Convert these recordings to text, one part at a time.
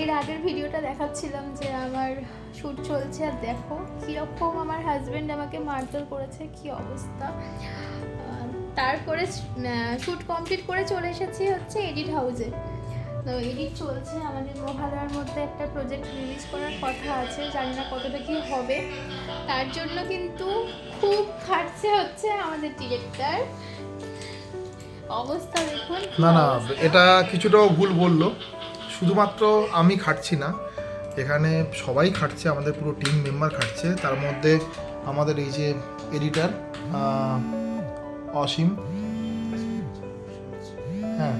এর আগের ভিডিওটা দেখাচ্ছিলাম যে আমার শ্যুট চলছে আর দেখো কীরকম আমার হাজব্যান্ড আমাকে মারধর করেছে, কি অবস্থা। তারপরে শ্যুট কমপ্লিট করে চলে এসেছি হচ্ছে এডিট হাউসে তো এডিট চলছে, আমাদের মহালয়ার মধ্যে একটা প্রজেক্ট রিলিজ করার কথা আছে, জানি না কতটা কী হবে। তার জন্য কিন্তু খুব খাটছে হচ্ছে আমাদের ডিরেক্টর অবস্থা দেখুন। না না, এটা কিছুটাও ভুল বলল। শুধুমাত্র আমি খাটছি না, এখানে সবাই খাটছে, আমাদের পুরো টিম মেম্বার খাটছে। তার মধ্যে আমাদের এই যে এডিটার অসীম। হ্যাঁ।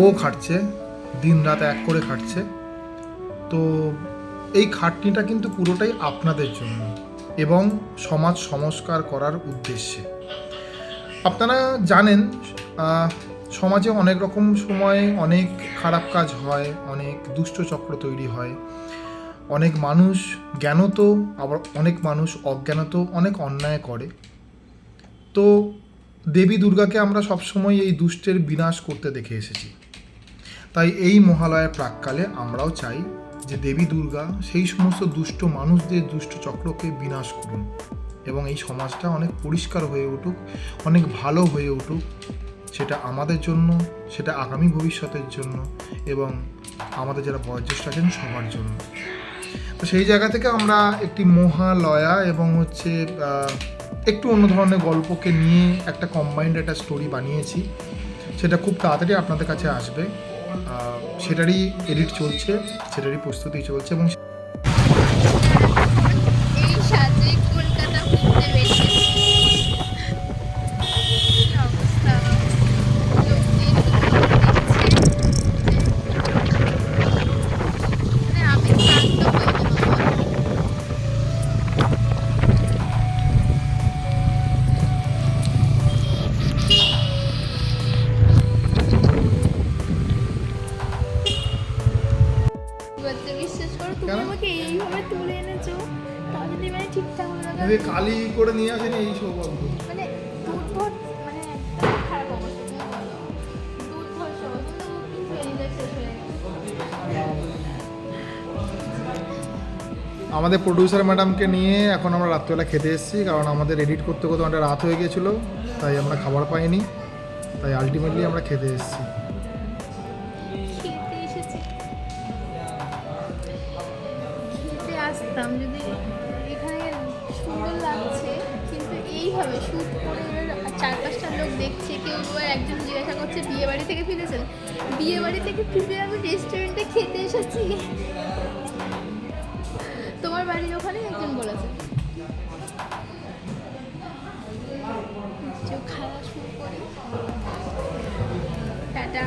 ও খাটছে দিন রাত এক করে খাটছে। তো এই খাটনিটা কিন্তু পুরোটাই আপনাদের জন্য এবং সমাজ সংস্কার করার উদ্দেশ্যে। আপনারা জানেন সমাজে অনেক রকম সময়ে অনেক খারাপ কাজ হয়, অনেক দুষ্ট চক্র তৈরি হয়। অনেক মানুষ জ্ঞানত, আবার অনেক মানুষ অজ্ঞানত অনেক অন্যায় করে। তো দেবী দুর্গাকে আমরা সবসময় এই দুষ্টের বিনাশ করতে দেখে এসেছি। তাই এই মহালয়ের প্রাককালে আমরাও চাই যে দেবী দুর্গা সেই সমস্ত দুষ্ট মানুষদের দুষ্ট চক্রকে বিনাশ করুন এবং এই সমাজটা অনেক পরিষ্কার হয়ে উঠুক, অনেক ভালো হয়ে উঠুক। সেটা আমাদের জন্য, সেটা আগামী ভবিষ্যতের জন্য এবং আমাদের যারা বয়োজ্যেষ্ঠ আছেন সবার জন্য। তো সেই জায়গা থেকে আমরা একটি মহালয়া এবং হচ্ছে একটু অন্য ধরনের গল্পকে নিয়ে একটা কম্বাইন্ড একটা স্টোরি বানিয়েছি। সেটা খুব তাড়াতাড়ি আপনাদের কাছে আসবে। সেটারই এডিট চলছে, সেটারই প্রস্তুতি চলছে এবং তুমি? আমাকে এইভাবে তুলে এনেছো? তাও যদি মানে ঠিকঠাক ভাবে কালি করে নিয়ে আসেন এই সৌভাগ্য। মানে মানে খারাপ অবস্থা কিন্তু শেষ হয়ে আমাদের প্রডিউসার ম্যাডামকে নিয়ে এখন আমরা রাত্রিবেলা খেতে এসেছি কারণ আমাদের এডিট করতে করতে অনেকটা রাত হয়ে গিয়েছিল তাই আমরা খাবার পাইনি তাই আলটিমেটলি আমরা খেতে এসেছি। শ্যুট করে চার পাঁচটা লোক দেখছে, কেউ আবার একজন জিজ্ঞাসা করছে, বিয়ে বাড়ি থেকে ফিরেছেন? বিয়ে বাড়ি থেকে ফিরে আমি রেস্টুরেন্টে খেতে এসেছি। তোমার বাড়ির ওখানে একজন বলেছে? খাওয়া শুরু করি। টাটা।